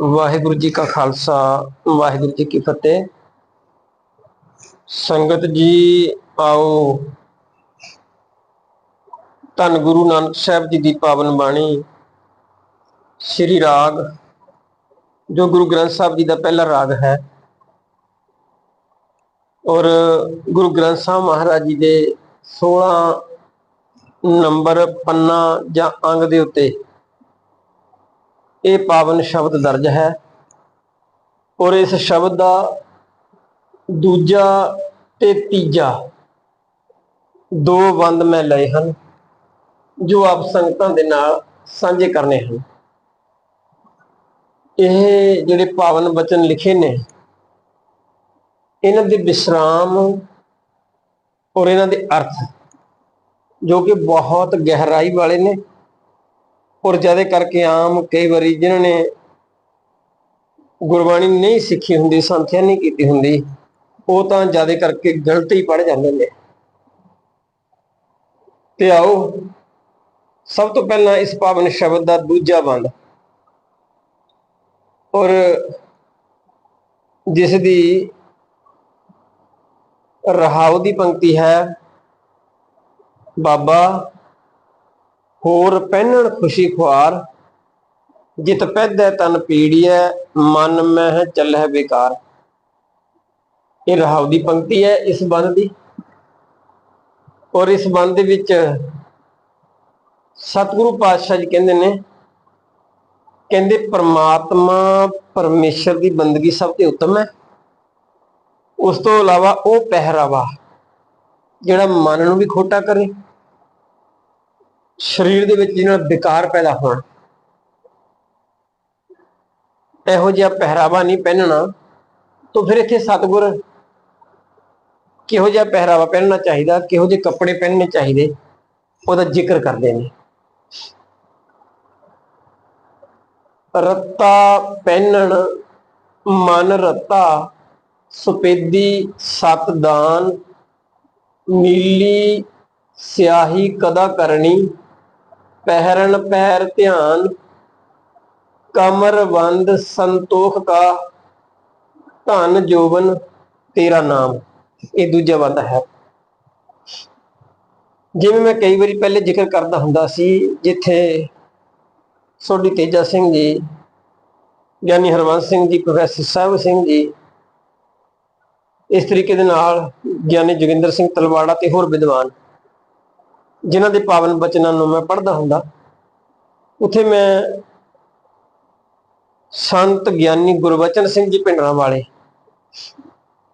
ਵਾਹਿਗੁਰੂ ਜੀ ਕਾ ਖਾਲਸਾ, ਵਾਹਿਗੁਰੂ ਜੀ ਕੀ ਫਤਿਹ। ਸੰਗਤ ਜੀ, ਆਓ। ਧੰਨ ਗੁਰੂ ਨਾਨਕ ਸਾਹਿਬ ਜੀ ਦੀ ਪਾਵਨ ਬਾਣੀ, ਸ੍ਰੀ ਰਾਗ, ਜੋ ਗੁਰੂ ਗ੍ਰੰਥ ਸਾਹਿਬ ਜੀ ਦਾ ਪਹਿਲਾ ਰਾਗ ਹੈ। ਔਰ ਗੁਰੂ ਗ੍ਰੰਥ ਸਾਹਿਬ ਮਹਾਰਾਜ ਜੀ ਦੇ 16 ਨੰਬਰ ਪੰਨਾ ਜਾਂ ਅੰਗ ਦੇ ਉੱਤੇ ਇਹ ਪਾਵਨ ਸ਼ਬਦ ਦਰਜ ਹੈ ਔਰ ਇਸ ਸ਼ਬਦ ਦਾ ਦੂਜਾ ਤੇ ਤੀਜਾ ਦੋ ਬੰਦ ਮੈਂ ਲਏ ਹਨ, ਜੋ ਆਪ ਸੰਗਤਾਂ ਦੇ ਨਾਲ ਸਾਂਝੇ ਕਰਨੇ ਹਨ। ਇਹ ਜਿਹੜੇ ਪਾਵਨ ਬਚਨ ਲਿਖੇ ਨੇ, ਇਹਨਾਂ ਦੇ ਵਿਸਰਾਮ ਔਰ ਇਹਨਾਂ ਦੇ ਅਰਥ ਜੋ ਕਿ ਬਹੁਤ ਗਹਿਰਾਈ ਵਾਲੇ ਨੇ। ਔਰ ਜ਼ਿਆਦਾ ਕਰਕੇ ਆਮ ਕਈ ਵਾਰੀ ਜਿਨ੍ਹਾਂ ਨੇ ਗੁਰਬਾਣੀ ਨਹੀਂ ਸਿੱਖੀ ਹੁੰਦੀ, ਸੰਥਿਆ ਨਹੀਂ ਕੀਤੀ ਹੁੰਦੀ, ਉਹ ਤਾਂ ਜ਼ਿਆਦਾ ਕਰਕੇ ਗਲਤ ਹੀ ਪੜ ਜਾਂਦੇ ਨੇ। ਤੇ ਆਓ, ਸਭ ਤੋਂ ਪਹਿਲਾਂ ਇਸ ਪਾਵਨ ਸ਼ਬਦ ਦਾ ਦੂਜਾ ਬੰਦ ਔਰ ਜਿਸ ਦੀ ਰਹਾਉ ਦੀ ਪੰਕਤੀ ਹੈ, ਬਾਬਾ ਹੋਰ ਪਹਿਨਣ ਖੁਸ਼ੀ ਖੁਆਰ, ਜਿਤ ਪੈਦੈ ਤਨ ਪੀੜੀਐ, ਮਨ ਮਹਿ ਚੱਲਹਿ ਬੇਕਾਰ ਇਹ ਰਹਾਉ ਦੀ ਪੰਕਤੀ ਹੈ ਇਸ ਬੰਦ ਦੀ। ਔਰ ਇਸ ਬੰਦ ਦੇ ਵਿੱਚ ਸਤਿਗੁਰੂ ਪਾਤਸ਼ਾਹ ਜੀ ਕਹਿੰਦੇ ਨੇ, ਕਹਿੰਦੇ ਪ੍ਰਮਾਤਮਾ ਪਰਮੇਸ਼ਰ ਦੀ ਬੰਦਗੀ ਸਭ ਤੋਂ ਉੱਤਮ ਹੈ। ਉਸ ਤੋਂ ਇਲਾਵਾ ਉਹ ਪਹਿਰਾਵਾ, ਜਿਹੜਾ ਮਨ ਨੂੰ ਵੀ ਖੋਟਾ ਕਰੇ। ਸਰੀਰ ਦੇ ਵਿੱਚ ਜਿਹਨਾਂ ਵਿਕਾਰ ਪੈਦਾ ਹੋਣ। ਇਹੋ ਜਿਹਾ ਪਹਿਰਾਵਾ ਨਹੀਂ ਪਹਿਨਣਾ, ਤਾਂ ਫਿਰ ਇੱਥੇ ਸਤਗੁਰ ਕਿਹੋ ਜਿਹਾ ਪਹਿਰਾਵਾ ਪਹਿਨਣਾ ਚਾਹੀਦਾ, ਕਿਹੋ ਜਿਹੇ ਕੱਪੜੇ ਪਹਿਨਣੇ ਚਾਹੀਦੇ, ਉਹਦਾ ਜ਼ਿਕਰ ਕਰਦੇ ਨੇ। ਰੱਤਾ ਪਹਿਨਣ, ਮਨ ਰੱਤਾ, ਸੁਪੇਦੀ ਸਤ ਦਾਨ, ਨੀਲੀ ਸਿਆਹੀ ਕਦਾ ਕਰਨੀ ਪਹਿਰਨ ਪਹਿਰ ਧਿਆਨ, ਕਮਰ ਬੰਦ ਸੰਤੋਖ ਕਾ, ਧਨ ਜੋਬਨ ਤੇਰਾ ਨਾਮ। ਇਹ ਦੂਜਾ ਬੰਦ ਹੈ। ਜਿਵੇਂ ਮੈਂ ਕਈ ਵਾਰੀ ਪਹਿਲੇ ਜ਼ਿਕਰ ਕਰਦਾ ਹੁੰਦਾ ਸੀ, ਜਿੱਥੇ ਸੋਢੀ ਤੇਜਾ ਸਿੰਘ ਜੀ ਗਿਆਨੀ ਹਰਵੰਸ ਸਿੰਘ ਜੀ, ਪ੍ਰੋਫੈਸਰ ਸਾਹਿਬ ਸਿੰਘ ਜੀ, ਇਸ ਤਰੀਕੇ ਦੇ ਨਾਲ ਗਿਆਨੀ ਜੋਗਿੰਦਰ ਸਿੰਘ ਤਲਵਾੜਾ ਤੇ ਹੋਰ ਵਿਦਵਾਨ ਜਿਨ੍ਹਾਂ ਦੇ ਪਾਵਨ ਬਚਨਾਂ ਨੂੰ ਮੈਂ ਪੜ੍ਹਦਾ ਹੁੰਦਾ, ਉੱਥੇ ਮੈਂ ਸੰਤ ਗਿਆਨੀ ਗੁਰਬਚਨ ਸਿੰਘ ਜੀ ਪਿੰਡਰਾਂ ਵਾਲੇ,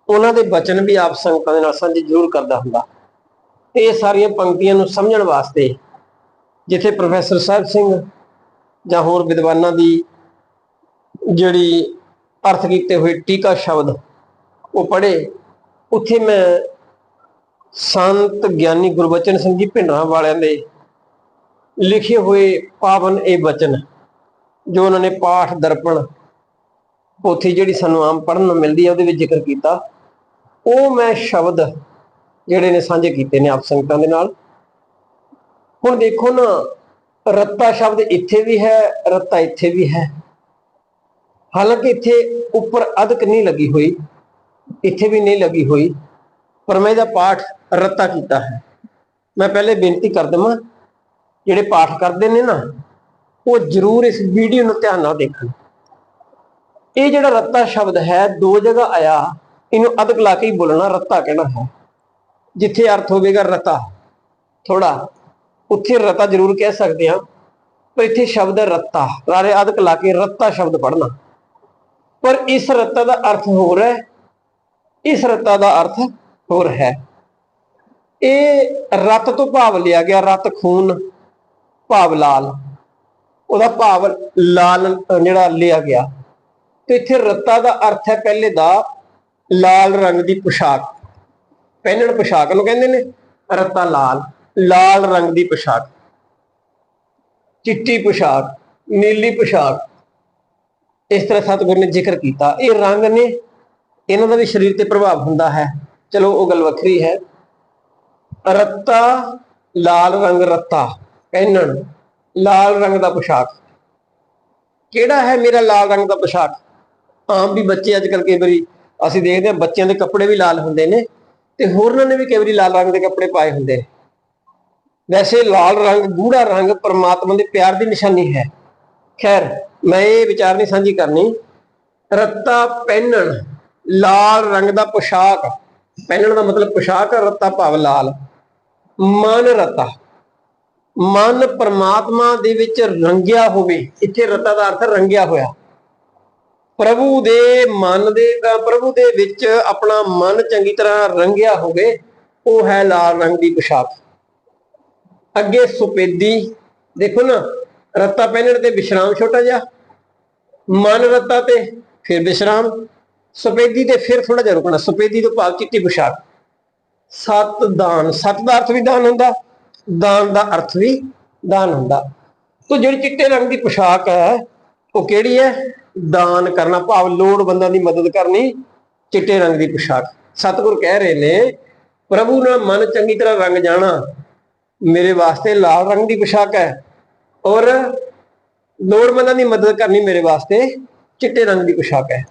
ਉਹਨਾਂ ਦੇ ਬਚਨ ਵੀ ਆਪ ਸੰਗਤਾਂ ਦੇ ਨਾਲ ਸਾਂਝੇ ਜ਼ਰੂਰ ਕਰਦਾ ਹੁੰਦਾ। ਤੇ ਇਹ ਸਾਰੀਆਂ ਪੰਕਤੀਆਂ ਨੂੰ ਸਮਝਣ ਵਾਸਤੇ ਜਿੱਥੇ ਪ੍ਰੋਫੈਸਰ ਸਾਹਿਬ ਸਿੰਘ ਜਾਂ ਹੋਰ ਵਿਦਵਾਨਾਂ ਦੀ ਜਿਹੜੀ ਅਰਥ ਕੀਤੇ ਹੋਏ ਟੀਕਾ ਸ਼ਬਦ ਉਹ ਪੜ੍ਹੇ, ਉੱਥੇ ਮੈਂ ਸੰਤ ਗਿਆਨੀ ਗੁਰਬਚਨ ਸਿੰਘ ਜੀ ਭਿੰਡਰਾਂ ਵਾਲਿਆਂ ਦੇ ਲਿਖੇ ਹੋਏ ਪਾਵਨ ਇਹ ਬਚਨ, ਜੋ ਉਹਨਾਂ ਨੇ ਪਾਠ ਦਰਪਣ ਪੋਥੀ ਜਿਹੜੀ ਸਾਨੂੰ ਆਮ ਪੜ੍ਹਨ ਨੂੰ ਮਿਲਦੀ ਹੈ ਉਹਦੇ ਵਿੱਚ ਜ਼ਿਕਰ ਕੀਤਾ। ਉਹ ਮੈਂ ਸ਼ਬਦ ਜਿਹੜੇ ਨੇ ਸਾਂਝੇ ਕੀਤੇ ਨੇ ਆਪ ਸੰਗਤਾਂ ਦੇ ਨਾਲ। ਹੁਣ ਦੇਖੋ ਨਾ, ਰੱਤਾ ਸ਼ਬਦ ਇੱਥੇ ਵੀ ਹੈ, ਰੱਤਾ ਇੱਥੇ ਵੀ ਹੈ। ਹਾਲਾਂਕਿ ਇੱਥੇ ਉੱਪਰ ਅਦਕ ਨਹੀਂ ਲੱਗੀ ਹੋਈ, ਇੱਥੇ ਵੀ ਨਹੀਂ ਲੱਗੀ ਹੋਈ। ਪਰ ਮੈਂ ਇਹਦਾ ਪਾਠ ਰੱਤਾ ਕੀਤਾ ਹੈ। ਮੈਂ ਪਹਿਲੇ ਬੇਨਤੀ ਕਰ ਦਵਾਂ, ਜਿਹੜੇ ਪਾਠ ਕਰਦੇ ਨੇ ਨਾ, ਉਹ ਜ਼ਰੂਰ ਇਸ ਵੀਡੀਓ ਨੂੰ ਧਿਆਨ ਨਾਲ ਦੇਖਣ। ਇਹ ਜਿਹੜਾ ਰੱਤਾ ਸ਼ਬਦ ਹੈ, ਦੋ ਜਗ੍ਹਾ ਆਇਆ, ਇਹਨੂੰ ਅਧਕ ਲਾ ਕੇ ਹੀ ਬੋਲਣਾ ਰੱਤਾ ਕਹਿਣਾ ਹੈ। ਜਿੱਥੇ ਅਰਥ ਹੋਵੇਗਾ ਰਤਾ। ਥੋੜਾ ਉੱਥੇ ਰਤਾ ਜ਼ਰੂਰ ਕਹਿ ਸਕਦੇ ਹਾਂ, ਪਰ ਇੱਥੇ ਸ਼ਬਦ ਹੈ ਰੱਤਾ ਰਾਰੇ ਅਧਕ ਲਾ ਕੇ ਰੱਤਾ ਸ਼ਬਦ ਪੜਨਾ ਪਰ ਇਸ ਰੱਤਾ ਦਾ ਅਰਥ ਹੋਰ ਹੈ। ਇਸ ਰੱਤਾ ਦਾ ਅਰਥ ਹੋਰ ਹੈ। ਇਹ ਰਤ ਤੋਂ ਭਾਵ ਲਿਆ ਗਿਆ, ਰਤ, ਖੂਨ, ਭਾਵ ਲਾਲ। ਉਹਦਾ ਭਾਵ ਲਾਲ, ਜਿਹੜਾ ਲਿਆ ਗਿਆ। ਤੇ ਇੱਥੇ ਰੱਤਾ ਦਾ ਅਰਥ ਹੈ ਪਹਿਲੇ ਦਾ ਲਾਲ ਰੰਗ ਦੀ ਪੋਸ਼ਾਕ। ਪਹਿਨਣ ਪੋਸ਼ਾਕ ਨੂੰ ਕਹਿੰਦੇ ਨੇ, ਰੱਤਾ ਲਾਲ ਲਾਲ ਰੰਗ ਦੀ ਪੋਸ਼ਾਕ। ਚਿੱਟੀ ਪੋਸ਼ਾਕ, ਨੀਲੀ ਪੋਸ਼ਾਕ। ਇਸ ਤਰ੍ਹਾਂ ਸਤਿਗੁਰ ਨੇ ਜ਼ਿਕਰ ਕੀਤਾ। ਇਹ ਰੰਗ ਨੇ, ਇਹਨਾਂ ਦਾ ਵੀ ਸਰੀਰ ਤੇ ਪ੍ਰਭਾਵ ਹੁੰਦਾ ਹੈ। ਚਲੋ ਉਹ ਗੱਲ ਵੱਖਰੀ ਹੈ। ਰੱਤਾ ਲਾਲ ਰੰਗ ਰੱਤਾ ਪਹਿਨਣ ਲਾਲ ਰੰਗ ਦਾ ਪੋਸ਼ਾਕ। ਕਿਹੜਾ ਹੈ ਮੇਰਾ ਲਾਲ ਰੰਗ ਦਾ ਪੋਸ਼ਾਕ? ਆਮ ਵੀ ਬੱਚੇ ਅੱਜ ਕੱਲ ਕਈ ਵਾਰੀ ਅਸੀਂ ਦੇਖਦੇ ਹਾਂ, ਬੱਚਿਆਂ ਦੇ ਕੱਪੜੇ ਵੀ ਲਾਲ ਹੁੰਦੇ ਨੇ ਤੇ ਹੋਰਨਾਂ ਨੇ ਵੀ ਕਈ ਵਾਰੀ ਲਾਲ ਰੰਗ ਦੇ ਕੱਪੜੇ ਪਾਏ ਹੁੰਦੇ ਨੇ। ਵੈਸੇ ਲਾਲ ਰੰਗ, ਗੂੜਾ ਰੰਗ ਪਰਮਾਤਮਾ ਦੇ ਪਿਆਰ ਦੀ ਨਿਸ਼ਾਨੀ ਹੈ। ਖੈਰ, ਮੈਂ ਇਹ ਵਿਚਾਰ ਨਹੀਂ ਸਾਂਝੀ ਕਰਨੀ। ਰੱਤਾ ਪਹਿਨਣ ਲਾਲ ਰੰਗ ਦਾ ਪੋਸ਼ਾਕ। ਪਹਿਨਣ ਦਾ ਮਤਲਬ ਪੁਸ਼ਾਕ ਰੱਤਾ ਭਾਵ ਲਾਲ, ਮਨ ਰਤਾ। ਮਨ ਪਰਮਾਤਮਾ ਦੇ ਵਿੱਚ ਰੰਗਿਆ ਹੋਵੇ, ਇੱਥੇ ਰੱਤਾ ਦਾ ਅਰਥ ਰੰਗਿਆ ਹੋਇਆ। ਪ੍ਰਭੂ ਦੇ ਮਨ ਦੇ, ਪ੍ਰਭੂ ਦੇ ਵਿੱਚ ਆਪਣਾ ਮਨ ਚੰਗੀ ਤਰ੍ਹਾਂ ਰੰਗਿਆ ਹੋਵੇ, ਉਹ ਹੈ ਲਾਲ ਰੰਗ ਦੀ ਪੁਸ਼ਾਕ। ਅੱਗੇ ਸੁਪੇਦੀ, ਦੇਖੋ ਨਾ, ਰੱਤਾ ਪਹਿਨਣ ਤੇ ਵਿਸ਼ਰਾਮ ਛੋਟਾ ਜਿਹਾ। ਮਨ ਰੱਤਾ ਤੇ ਫਿਰ ਵਿਸ਼ਰਾਮ। ਸਫੇਦੀ ਤੇ ਫਿਰ ਥੋੜਾ ਜਿਹਾ ਰੁਕਣਾ, ਸਫੇਦੀ ਤੋਂ ਭਾਵ ਚਿੱਟੀ ਪੁਸ਼ਾਕ। ਸਤ ਦਾਨ, ਸਤ ਦਾ ਅਰਥ ਵੀ ਦਾਨ ਹੁੰਦਾ, ਦਾਨ ਦਾ ਅਰਥ ਵੀ ਦਾਨ ਹੁੰਦਾ। ਤੋ ਜਿਹੜੀ ਚਿੱਟੇ ਰੰਗ ਦੀ ਪੁਸ਼ਾਕ ਹੈ, ਉਹ ਕਿਹੜੀ ਹੈ? ਦਾਨ ਕਰਨਾ, ਭਾਵ ਲੋੜਵੰਦਾਂ ਦੀ ਮਦਦ ਕਰਨੀ, ਚਿੱਟੇ ਰੰਗ ਦੀ ਪੁਸ਼ਾਕ। ਸਤਿਗੁਰ ਕਹਿ ਰਹੇ ਨੇ, ਪ੍ਰਭੂ ਨਾਲ ਮਨ ਚੰਗੀ ਤਰ੍ਹਾਂ ਰੰਗ ਜਾਣਾ, ਮੇਰੇ ਵਾਸਤੇ ਲਾਲ ਰੰਗ ਦੀ ਪੁਸ਼ਾਕ ਹੈ। ਔਰ ਲੋੜਵੰਦਾਂ ਦੀ ਮਦਦ ਕਰਨੀ ਮੇਰੇ ਵਾਸਤੇ ਚਿੱਟੇ ਰੰਗ ਦੀ ਪੁਸ਼ਾਕ ਹੈ।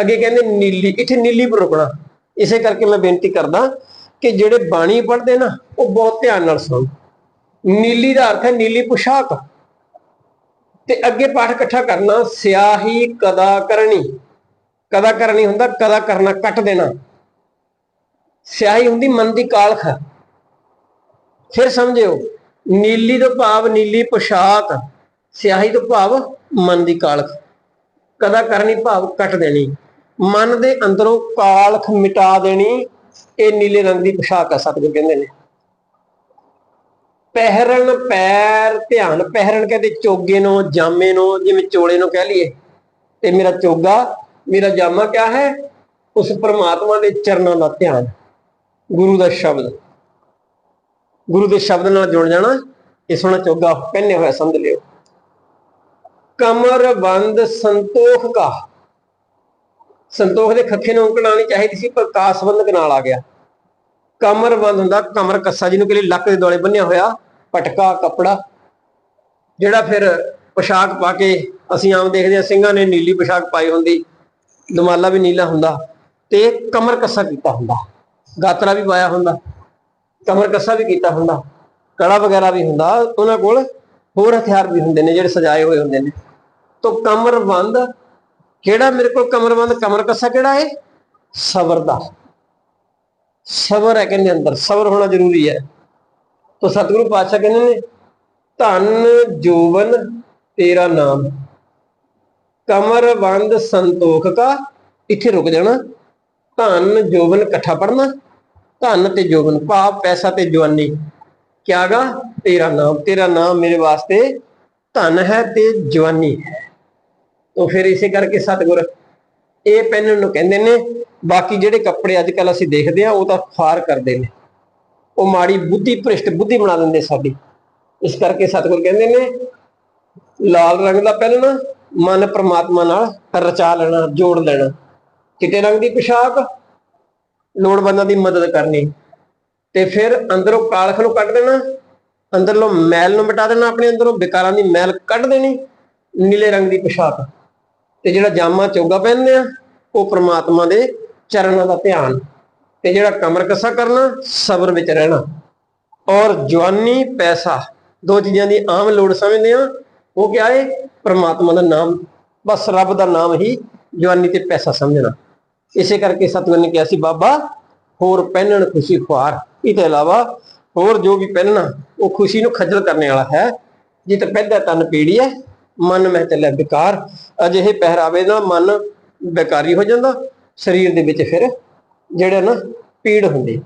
ਅੱਗੇ ਕਹਿੰਦੇ ਨੀਲੀ, ਇੱਥੇ ਨੀਲੀ ਪਰ ਰੁਕਣਾ ਇਸੇ ਕਰਕੇ ਮੈਂ ਬੇਨਤੀ ਕਰਦਾ ਕਿ ਜਿਹੜੇ ਬਾਣੀ ਪੜ੍ਹਦੇ ਨਾ, ਉਹ ਬਹੁਤ ਧਿਆਨ ਨਾਲ ਸੁਣ। ਨੀਲੀ ਦਾ ਅਰਥ ਹੈ ਨੀਲੀ ਪੁਸ਼ਾਕ। ਤੇ ਅੱਗੇ ਪਾਠ ਇਕੱਠਾ ਕਰਨਾ, ਸਿਆਹੀ ਕਦਾ ਕਰਨੀ। ਕਦਾ ਕਰਨੀ ਹੁੰਦਾ, ਕਦਾ ਕਰਨਾ, ਕੱਟ ਦੇਣਾ। ਸਿਆਹੀ ਹੁੰਦੀ ਮਨ ਦੀ ਕਾਲਖ। ਫਿਰ ਸਮਝਿਓ, ਨੀਲੀ ਤੋਂ ਭਾਵ ਨੀਲੀ ਪੁਸ਼ਾਕ, ਸਿਆਹੀ ਤੋਂ ਭਾਵ ਮਨ ਦੀ ਕਾਲਖ। ਕਦਾ ਕਰਨੀ ਭਾਵ ਕੱਟ ਦੇਣੀ। ਮਨ ਦੇ ਅੰਦਰੋਂ ਕਾਲਖ ਮਿਟਾ ਦੇਣੀ, ਇਹ ਨੀਲੇ ਰੰਗ ਦੀ ਪੋਸ਼ਾਕ ਹੈ ਸਤਿਗੁਰ ਕਹਿੰਦੇ ਨੇ। ਪਹਿਰਨ ਪੈਰ ਧਿਆਨ, ਪਹਿਰਨ ਕਹਿੰਦੇ ਚੋਗੇ ਨੂੰ, ਜਾਮੇ ਨੂੰ, ਜਿਵੇਂ ਚੋਲੇ ਨੂੰ ਕਹਿ ਲਈਏ। ਤੇ ਮੇਰਾ ਚੋਗਾ, ਮੇਰਾ ਜਾਮਾ ਕਿਆ ਹੈ? ਉਸ ਪਰਮਾਤਮਾ ਦੇ ਚਰਨਾਂ ਦਾ ਧਿਆਨ, ਗੁਰੂ ਦਾ ਸ਼ਬਦ। ਗੁਰੂ ਦੇ ਸ਼ਬਦ ਨਾਲ ਜੁੜ ਜਾਣਾ, ਇਹ ਸੋਹਣਾ ਚੋਗਾ ਪਹਿਨੇ ਹੋਇਆ ਸਮਝ ਲਿਓ। ਕਮਰ ਬੰਦ ਸੰਤੋਖ ਕਾ। ਸੰਤੋਖ ਦੇ ਖੱਖੇ ਨੂੰ ਉਂਕਲ ਆਉਣੀ ਚਾਹੀਦੀ ਸੀ, ਪਰ ਕਾਸਬੰਦਕ ਨਾਲ ਆ ਗਿਆ। ਕਮਰ ਬੰਦ ਹੁੰਦਾ, ਕਮਰ ਕੱਸਾ ਜਿਹਨੂੰ ਕਹਿੰਦੇ ਲੱਕ ਦੇ ਦੁਆਲੇ ਬੰਨਿਆ ਹੋਇਆ, ਪਟਕਾ, ਕੱਪੜਾ, ਜਿਹੜਾ ਫਿਰ ਪੋਸ਼ਾਕ ਪਾ ਕੇ ਅਸੀਂ ਆਮ ਦੇਖਦੇ ਹਾਂ, ਸਿੰਘਾਂ ਨੇ ਨੀਲੀ ਪੋਸ਼ਾਕ ਪਾਈ ਹੁੰਦੀ ਦਮਾਲਾ ਵੀ ਨੀਲਾ ਹੁੰਦਾ ਤੇ ਕਮਰ ਕੱਸਾ ਕੀਤਾ ਹੁੰਦਾ ਗਾਤਰਾ ਵੀ ਪਾਇਆ ਹੁੰਦਾ, ਕਮਰ ਕੱਸਾ ਵੀ ਕੀਤਾ ਹੁੰਦਾ ਕੜਾ ਵਗੈਰਾ ਵੀ ਹੁੰਦਾ, ਉਹਨਾਂ ਕੋਲ ਹੋਰ ਹਥਿਆਰ ਵੀ ਹੁੰਦੇ ਨੇ, ਜਿਹੜੇ ਸਜਾਏ ਹੋਏ ਹੁੰਦੇ ਨੇ। ਤੋ ਕਮਰਬੰਦ ਕਿਹੜਾ ਮੇਰੇ ਕੋਲ ਕਮਰਬੰਦ ਕਮਰ ਕੱਸਾ ਕਿਹੜਾ ਹੈ ਸਬਰ ਦਾ। ਸਬਰ ਹੈ ਕਹਿੰਦੇ ਅੰਦਰ, ਸਬਰ ਹੋਣਾ ਜ਼ਰੂਰੀ ਹੈ। ਤੋ ਸਤਿਗੁਰੂ ਪਾਤਸ਼ਾਹ ਕਹਿੰਦੇ ਨੇ, ਧਨ ਜੋਵਨ ਤੇਰਾ ਨਾਮ। ਕਮਰਬੰਦ ਸੰਤੋਖ ਕਾ, ਇੱਥੇ ਰੁਕ ਜਾਣਾ। ਧਨ ਜੋਵਨ ਇਕੱਠਾ ਪੜਨਾ ਧਨ ਤੇ ਜੋਵਨ ਪਾਪ ਪੈਸਾ ਤੇ ਜਵਾਨੀ। ਕਿਆਗਾ? ਤੇਰਾ ਨਾਮ। ਤੇਰਾ ਨਾਮ ਮੇਰੇ ਵਾਸਤੇ ਧਨ ਹੈ ਤੇ ਜਵਾਨੀ ਹੈ। ਤੋਂ ਫਿਰ ਇਸੇ ਕਰਕੇ ਸਤਿਗੁਰ ਇਹ ਪਹਿਨਣ ਨੂੰ ਕਹਿੰਦੇ ਨੇ, ਬਾਕੀ ਜਿਹੜੇ ਕੱਪੜੇ ਅੱਜ ਕੱਲ ਅਸੀਂ ਦੇਖਦੇ ਆ ਉਹ ਤਾਂ ਫਾਰ ਕਰਦੇ ਨੇ। ਉਹ ਮਾੜੀ ਬੁੱਧੀ ਭ੍ਰਿਸ਼ਟ ਬੁੱਧੀ ਬਣਾ ਦਿੰਦੇ ਸਾਡੀ। ਇਸ ਕਰਕੇ ਸਤਿਗੁਰ ਕਹਿੰਦੇ ਨੇ, ਲਾਲ ਰੰਗ ਦਾ ਪਹਿਨਣਾ ਮਨ ਪ੍ਰਮਾਤਮਾ ਨਾਲ ਰਚਾ ਲੈਣਾ, ਜੋੜ ਲੈਣਾ। ਚਿੱਟੇ ਰੰਗ ਦੀ ਪੋਸ਼ਾਕ ਲੋੜਵੰਦਾਂ ਦੀ ਮਦਦ ਕਰਨੀ। ਤੇ ਫਿਰ ਅੰਦਰੋਂ ਕਾਲਖ ਨੂੰ ਕੱਢ ਦੇਣਾ, ਅੰਦਰੋਂ ਮੈਲ ਨੂੰ ਮਿਟਾ ਦੇਣਾ, ਆਪਣੇ ਅੰਦਰੋਂ ਵਿਕਾਰਾਂ ਦੀ ਮੈਲ ਕੱਢ ਦੇਣੀ, ਨੀਲੇ ਰੰਗ ਦੀ ਪੋਸ਼ਾਕ। ਤੇ ਜਿਹੜਾ ਜਾਮਾ ਚੌਗਾ ਪਹਿਨਦੇ ਆ, ਉਹ ਪ੍ਰਮਾਤਮਾ ਦੇ ਚਰਨਾਂ ਦਾ ਧਿਆਨ ਤੇ ਜਿਹੜਾ ਕਮਰ ਕੱਸਾ ਕਰਨਾ, ਸਬਰ ਵਿੱਚ ਰਹਿਣਾ। ਔਰ ਜਵਾਨੀ, ਪੈਸਾ, ਦੋ ਚੀਜ਼ਾਂ ਦੀ ਆਮ ਲੋੜ ਸਮਝਦੇ ਆ ਉਹ ਕਿਹਾ ਹੈ ਪ੍ਰਮਾਤਮਾ ਦਾ ਨਾਮ, ਬਸ ਰੱਬ ਦਾ ਨਾਮ ਹੀ ਜਵਾਨੀ ਤੇ ਪੈਸਾ ਸਮਝਣਾ। ਇਸੇ ਕਰਕੇ ਸਤਿਗੁਰ ਨੇ ਕਿਹਾ ਸੀ, ਬਾਬਾ, ਹੋਰ ਪਹਿਨਣ ਖੁਸ਼ੀ ਖੁਆਰ। ਇਹ ਤੋਂ ਇਲਾਵਾ ਹੋਰ ਜੋ ਵੀ ਪਹਿਨਣਾ, ਉਹ ਖੁਸ਼ੀ ਨੂੰ ਖੱਜਲ ਕਰਨ ਵਾਲਾ ਹੈ। ਜੇ ਤਾਂ ਪਹਿਦਾ ਤਨ ਪੀੜੀ ਹੈ। ਮਨ ਮੈਂ ਚੱਲਿਆ ਵਿਕਾਰ ਅਜਿਹੇ ਪਹਿਰਾਵੇ ਦਾ ਮਨ ਬੇਕਾਰੀ ਹੋ ਜਾਂਦਾ, ਸਰੀਰ ਦੇ ਵਿੱਚ ਫਿਰ ਜਿਹੜਾ ਨਾ ਪੀੜ ਹੁੰਦੀ।